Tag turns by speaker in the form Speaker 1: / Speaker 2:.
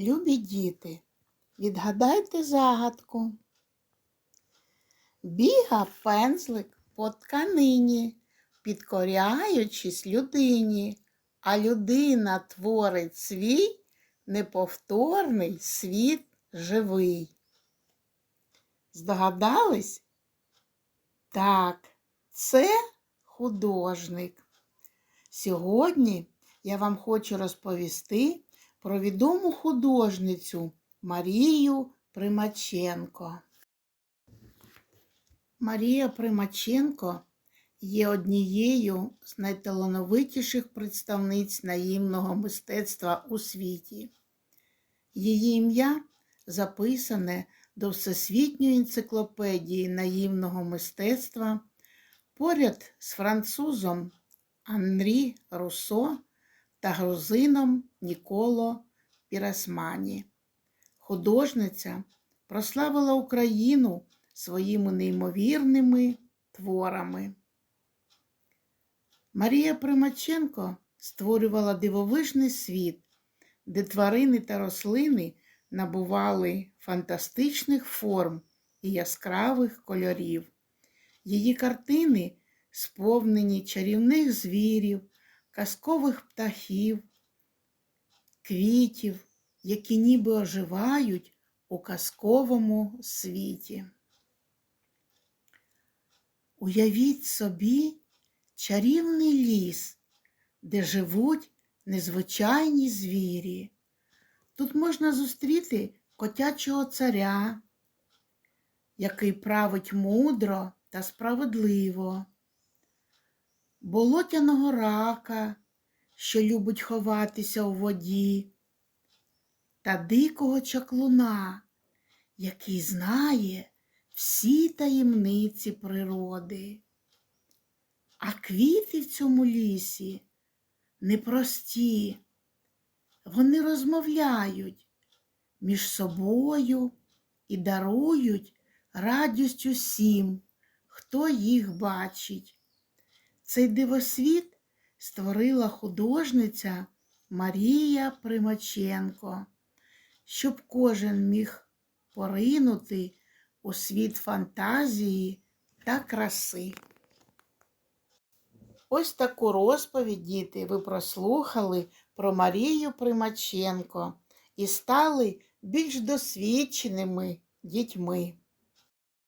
Speaker 1: Любі діти, відгадайте загадку. Біга пензлик по тканині, підкоряючись людині, а людина творить свій неповторний світ живий. Здогадались? Так, це художник. Сьогодні я вам хочу розповісти про відому художницю Марію Примаченко. Марія Примаченко є однією з найталановитіших представниць наївного мистецтва у світі. Її ім'я записане до Всесвітньої енциклопедії наївного мистецтва поряд з французом Анрі Руссо та грузином Ніколо Пірасмані. Художниця прославила Україну своїми неймовірними творами. Марія Примаченко створювала дивовижний світ, де тварини та рослини набували фантастичних форм і яскравих кольорів. Її картини сповнені чарівних звірів, казкових птахів, квітів, які ніби оживають у казковому світі. Уявіть собі чарівний ліс, де живуть незвичайні звірі. Тут можна зустріти котячого царя, який править мудро та справедливо, болотяного рака, що любить ховатися у воді, та дикого чаклуна, який знає всі таємниці природи. А квіти в цьому лісі непрості, вони розмовляють між собою і дарують радість усім, хто їх бачить. Цей дивосвіт створила художниця Марія Примаченко, щоб кожен міг поринути у світ фантазії та краси. Ось таку розповідь, діти, ви прослухали про Марію Примаченко і стали більш досвідченими дітьми.